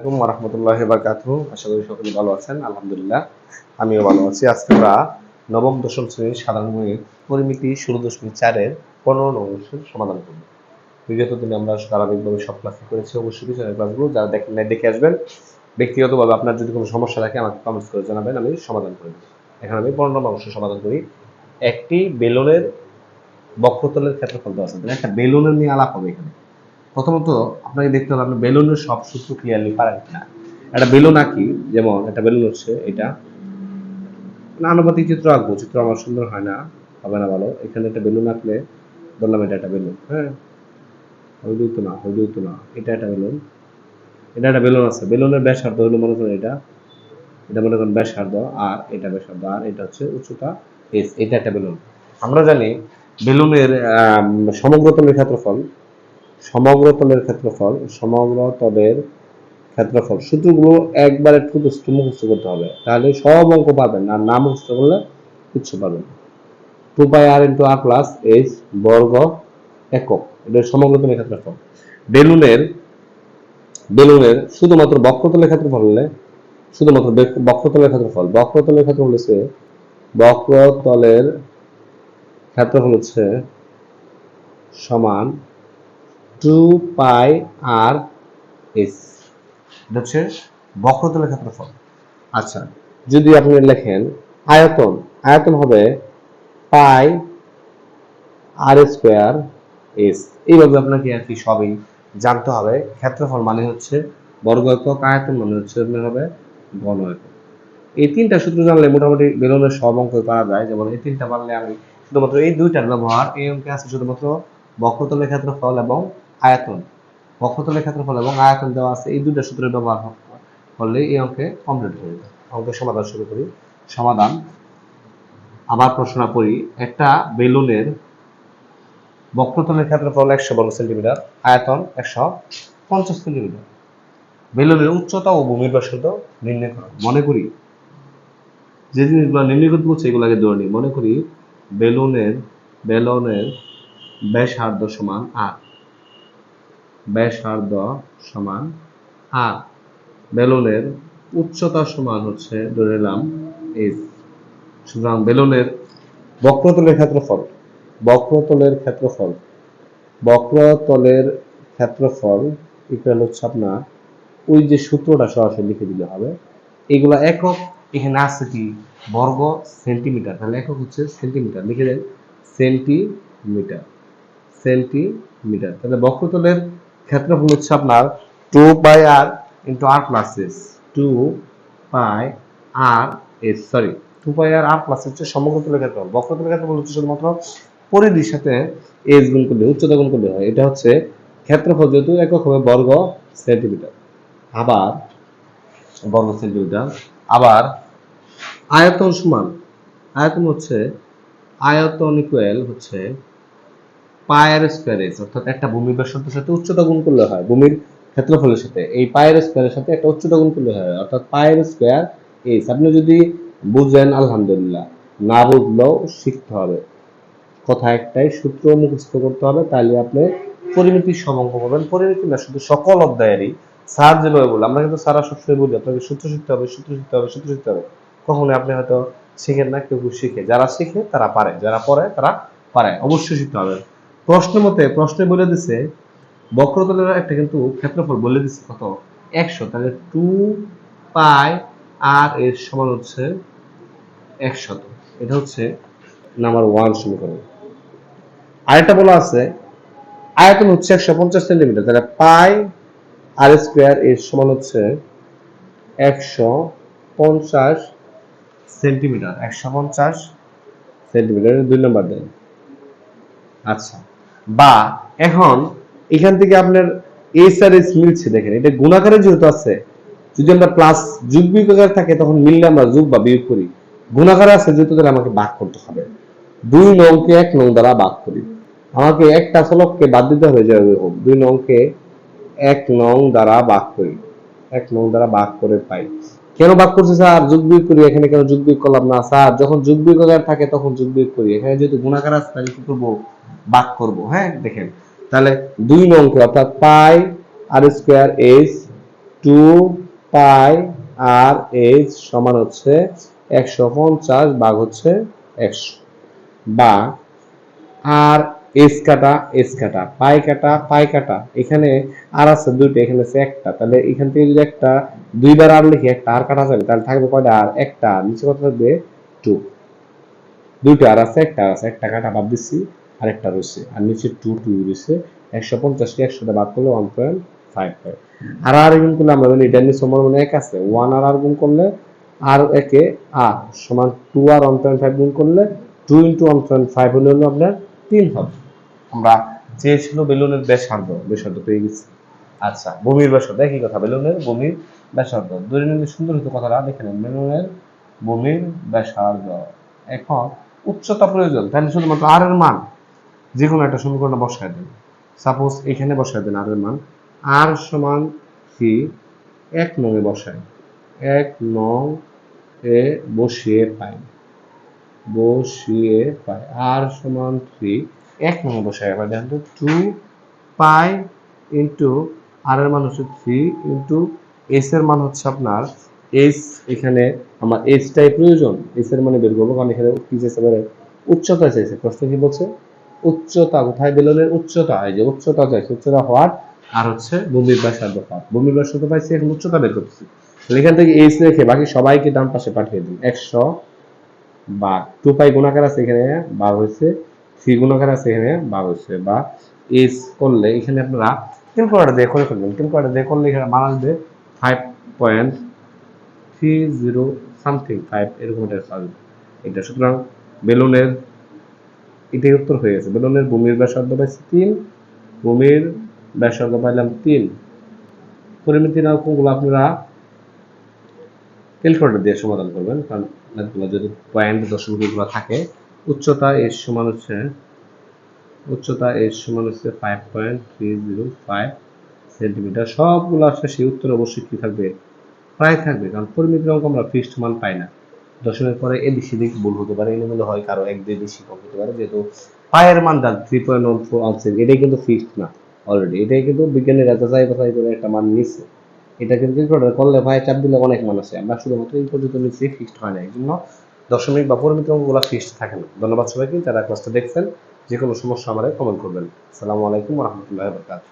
আলাইকুম রহমতুল্লাহ বারকাত আশা করি সকলে ভালো আছেন, আলহামদুলিল্লাহ। আমিও ভালো আছি। আজকে আমরা নবম দশম শ্রেণির সাধারণ গণিত পরিমিতি ষোলো দশমিক চারের পনেরো অংশের সমাধান করব। বিগত দিনে আমরা ধারাবাহিকভাবে সব ক্লাসে করেছি, অবশ্যই পিছনের ক্লাসগুলো যারা দেখেন নাই দেখে আসবেন। ব্যক্তিগতভাবে আপনার যদি কোনো সমস্যা থাকে, আমাকে কমেন্টস করে জানাবেন, আমি সমাধান করে দেবো এখন আমি পনেরো নম্বর সমাধান করি। একটি বেলুনের বক্রতলের ক্ষেত্রফল দেওয়া আছে। একটা বেলুনের নিয়ে আলাপ হবে এখানে। প্রথমত আপনাকে দেখতে হবে আপনি বেলুনের সব সূত্র ক্লিয়ারলি পারেন কিনা। একটা বেলুন আঁকি যেমন একটা বেলুন হচ্ছে এটা। আনুপাতিক চিত্র আঁকবো চিত্র আমার সুন্দর হয় না হবে না ভালো। এখানে একটা বেলুন আঁকলে বললাম এটা একটা বেলুন হ্যাঁ। হলদি না হলদি না এটা একটা বেলুন। এটা একটা বেলুন আছে বেলুনের ব্যাসার্ধ হলো মনে করেন এটা। এটা মনে করেন ব্যাসার্ধ আর এটা ব্যাসার্ধ আর এটা হচ্ছে উচ্চতা এস এটা একটা বেলুন। আমরা জানি বেলুনের আম, সমগ্র তলের ক্ষেত্রফল সমগ্র তলের ক্ষেত্রফল, সমগ্র তলের ক্ষেত্রফল, সূত্রগুলো একবারে ঠুকস্ত মুখস্থ করতে হবে। তাহলে সব অঙ্ক পাবেন, আর না মুখস্থ করলে কিচ্ছু পাবেন two pi r into r plus h বর্গ একক, এটা সমগ্র তলের ক্ষেত্রফল। বেলুনের বেলুনের শুধুমাত্র বক্রতলের ক্ষেত্রফল হলে, শুধুমাত্র বেক- বক্রতলের ক্ষেত্রফল বক্রতলের ক্ষেত্রফল হচ্ছে, বক্রতলের ক্ষেত্রফল হচ্ছে সমান টু পাই আর এস এটা হচ্ছে বক্রতলের ক্ষেত্রফল। আচ্ছা যদি আপনি লেখেন আয়তন আয়তন হবে পাই আর স্কোয়ার এস এইভাবে আপনাকে আর কি সবই জানতে হবে। ক্ষেত্রফল মানে হচ্ছে বর্গ একক আয়তন মানে হচ্ছে আপনার হবে ঘন একক এই তিনটা সূত্র জানলে মোটামুটি বেলুনের সব অঙ্ক করা যায়। যেমন এই তিনটা পারলে আমি শুধুমাত্র এই দুইটার ব্যবহার এই অঙ্কে আছে শুধুমাত্র বক্রতলের ক্ষেত্রফল এবং আয়তন বক্রতলের ক্ষেত্রফল এবং আয়তন দেওয়া আছে, এই দুইটা সূত্রের ব্যবহার করলে এই অঙ্কে কমপ্লিট হয়ে যায় অঙ্কের সমাধান শুরু করি। সমাধান, আবার প্রশ্ন করি, একটা বেলুনের বক্রতলের ক্ষেত্রফল একশো বর্গ সেন্টিমিটার, আয়তন একশো পঞ্চাশ সেন্টিমিটার। বেলুনের উচ্চতা ও ভূমির ব্যাসার্ধ নির্ণয় করো। মনে করি, যে জিনিসগুলো নির্ণয় করতে বলছে, এগুলো আগে ধরে নিই। মনে করি, বেলুনের বেলুনের ব্যাসার্ধ সমান আর ব্যাসার্ধ সমান আর বেলুনের উচ্চতা সমান হচ্ছে ধরে নিলাম এইচ সুতরাং বেলুনের বক্রতলের ক্ষেত্রফল বক্রতলের ক্ষেত্রফল বক্রতলের ক্ষেত্রফল ইকুয়াল হচ্ছে আপনার ওই যে সূত্রটা সরাসরি লিখে দিলে হবে। এগুলা একক, এখানে আছে কি? বর্গ সেন্টিমিটার। তাহলে একক হচ্ছে সেন্টিমিটার। লিখে দেন সেন্টিমিটার। সেন্টিমিটার। তাহলে বক্রতলের ক্ষেত্রফল হচ্ছে আপনার two pi r into r plus s two pi r s sorry two pi r r plus হচ্ছে সমগ্র তলের ক্ষেত্রফল। বক্রতলের ক্ষেত্রফল হচ্ছে শুধুমাত্র পরিধির সাথে এস গুণ করলে, উচ্চতা গুণ করলে হয়। এটা হচ্ছে ক্ষেত্রফল যেহেতু একক হবে বর্গ সেন্টিমিটার। আবার, বর্গ সেন্টিমিটার, আবার আয়তন সমান, আয়তন হচ্ছে, আয়তন ইকুয়াল হচ্ছে পায়ের স্কোয়ার এস অর্থাৎ একটা ভূমির ব্যাসার্ধের সাথে উচ্চতা গুণ করলে হয়, ভূমির ক্ষেত্রফলের সাথে। এই পায়ের স্কোয়ারের সাথে একটা উচ্চতা গুণ করলে হয়, অর্থাৎ পায়ের স্কোয়ার এস আপনি যদি বুঝেন, আলহামদুলিল্লাহ, না বুঝলেও শিখতে হবে। কথা একটাই, সূত্র মুখস্থ করতে হবে তাহলে আপনি পরিমিতির অঙ্ক পাবেন। পরিমিতি না, শুধু সকল অধ্যায়েরই। স্যার যেভাবে বলে আমরা কিন্তু সারা সবসময় বলি আপনাকে সূত্র শিখতে হবে, সূত্র শিখতে হবে, সূত্র শিখতে হবে। কখনোই আপনি হয়তো শিখেন না কেউ শিখে। যারা শিখে, তারা পারে। যারা পড়ে, তারা পারে। অবশ্যই শিখতে হবে। প্রশ্ন মতে প্রশ্নে বলে দিছে বক্রতলের একটা কিন্তু ক্ষেত্রফল বলে দিচ্ছে কত? একশো, তাহলে টু পাই আর এর সমান হচ্ছে একশত এটা হচ্ছে নাম্বার ওয়ান সমীকরণ। আরেকটা বলা আছে, আয়তন হচ্ছে একশো পঞ্চাশ সেন্টিমিটার, তাহলে পাই আর স্কোয়ার এর সমান হচ্ছে একশো পঞ্চাশ সেন্টিমিটার। একশো পঞ্চাশ সেন্টিমিটার, দুই নম্বর দেন। আচ্ছা। বা এখন এখান থেকে আপনার এস আর এস মিলছে দেখেন, এটা গুণাকারে যেহেতু আছে, যদি আমরা প্লাস যোগ বিয়োগ আকারে থাকে, তখন মিললে আমরা যোগ বা বিয়োগ করি। গুণাকারে আছে যেহেতু, তাহলে আমাকে ভাগ করতে হবে। দুই নংকে এক নং দ্বারা ভাগ করি। আমাকে একটা চলককে বাদ দিতে যেভাবে হোক, দুই নংকে এক নং দ্বারা ভাগ করি। এক নং দ্বারা ভাগ করে পাই। কেন ভাগ করছি স্যার? যোগ বিয়োগ করি, এখানে কেন যোগ বিয়োগ করলাম না? স্যার, যখন যোগ বিয়োগ থাকে তখন যোগ বিয়োগ করি। এখানে যেহেতু গুণাকার আছে, তাহলে কি করব? ভাগ করব হ্যাঁ? দেখেন। তাহলে দুই নংকে অর্থাৎ pi r square h two pi r h সমান হচ্ছে একশো পঞ্চাশ ভাগ হচ্ছে একশো। বা আর এস কাটা এস কাটা, পাই কাটা পাই কাটা, এখানে আর আছে দুইটা, এখানে আছে একটা। তাহলে এখান থেকে যদি একটা দুইবার আর লিখি, একটা আর কাটা যাবে, তাহলে থাকবে কয়টা? আর একটা নিচে কত থাকবে? টু দুইটা আর আছে, একটা আছে, একটা কাটা বাদ দিচ্ছি আর একটা রয়েছে। আর নিচে টু টু রয়েছে। একশো পঞ্চাশকে একশোটা বাদ করলে one point five five r r গুণ করলে আমরা জানি এটা নিচে মনে এক আছে। ওয়ান আর আর গুণ করলে আর একে আর সমান two R one point five গুণ করলে two into one point five হলে হলো আপনার তিন হবে। আমরা চেয়েছিল বেলুনের ব্যাসার্ধ ব্যাসার্ধ পেয়ে গেছি। আচ্ছা বমির ব্যাসার্ধ, একই কথা, বেলুনের বমির ব্যাসার্ধ। নিলে সুন্দর হতো কথাটা, দেখে নেন, বেলুনের বমির ব্যাসার্ধ। এখন উচ্চতা প্রয়োজন, তাহলে শুধুমাত্র আর এর মান যে কোনো একটা সমীকরণে বসায় দেন। সাপোজ এখানে বসায় দেন আর এর মান। আর সমান কি? এক নঙে বসায়। এক নং এ বসিয়ে পাই। বসিয়ে পাই আর সমান থ্রি এক নং বসায় পাই দেখেন তো টু পাই ইন্টু আর এর মান হচ্ছে থ্রি ইন্টু এস এর মান হচ্ছে আপনার এস এখানে আমার এসটাই প্রয়োজন এস এর মানে বের করব, কারণ এখানে কি চাইছে উচ্চতা চাইছে। প্রশ্ন কি বলছে? উচ্চতা, কোথায় বেলুনের উচ্চতা? এই যে উচ্চতা চাইছে, উচ্চতা হওয়ার আর হচ্ছে ভূমির ব্যাসার্ধ হওয়ার ভূমির পাইছি, এখন উচ্চতা বের করতেছি। এখান থেকে এইচ রেখে বাকি সবাইকে ডান পাশে পাঠিয়ে দিন। একশো বা টু পাই গুণাকার আছে এখানে বার হয়েছে থ্রি গুণাকার আছে এখানে বার হয়েছে, বা এইচ করলে এখানে আপনারা ক্যালকুলেটার দিয়ে করে ফেলবেন। ক্যালকুলেটার দিয়ে করলে এখানে মান আসবে five point three zero something five এরকম একটা আসবে। এটা সুতরাং বেলুনের, এটাই উত্তর হয়ে গেছে। বেলুনের ভূমির ব্যাসার্ধ পাইছি তিন, ভূমির ব্যাসার্ধ পাইলাম তিন। পরিমিতি নামগুলো আপনারা ক্যালকুলেটর দিয়ে সমাধান করবেন, কারণ ম্যাথগুলো যদি পয়েন্ট দশমিকগুলো থাকে, উচ্চতা এর সমান হচ্ছে, উচ্চতা এর সমান হচ্ছে five point three zero five centimetre সবগুলো আসলে সেই উত্তর অবশ্যই কি থাকবে? প্রায় থাকবে, কারণ পরিমিতির অঙ্ক আমরা ফিক্সড মান পাই না। দশমের পরে এদিক সেদিক ভুল হতে পারে, এলোমেলো হয়, কারও এক দুই বেশি কম হতে পারে, যেহেতু পায়ের মান যান থ্রি পয়েন্ট ওয়ান ফোর আনছেন এটাই কিন্তু ফিক্সড না অলরেডি এটাই কিন্তু বিজ্ঞানীরা যাচাই বাছাই করে একটা মান নিচ্ছে। এটা কিন্তু করলে ভাই চাপ দিলে অনেক মানুষ আছে আমরা শুধুমাত্র এই পর্যন্ত নিচ্ছি ফিক্সড হয় না। এই জন্য দশমিক বা পরিমিত অঙ্কগুলো ফিক্সড থাকে না। ধন্যবাদ সবাইকে, যারা ক্লাসটা দেখছেন যে কোনো সমস্যা আমাদের কমেন্ট করবেন। আসসালামু আলাইকুম রহমতুল্লাহ বরকাত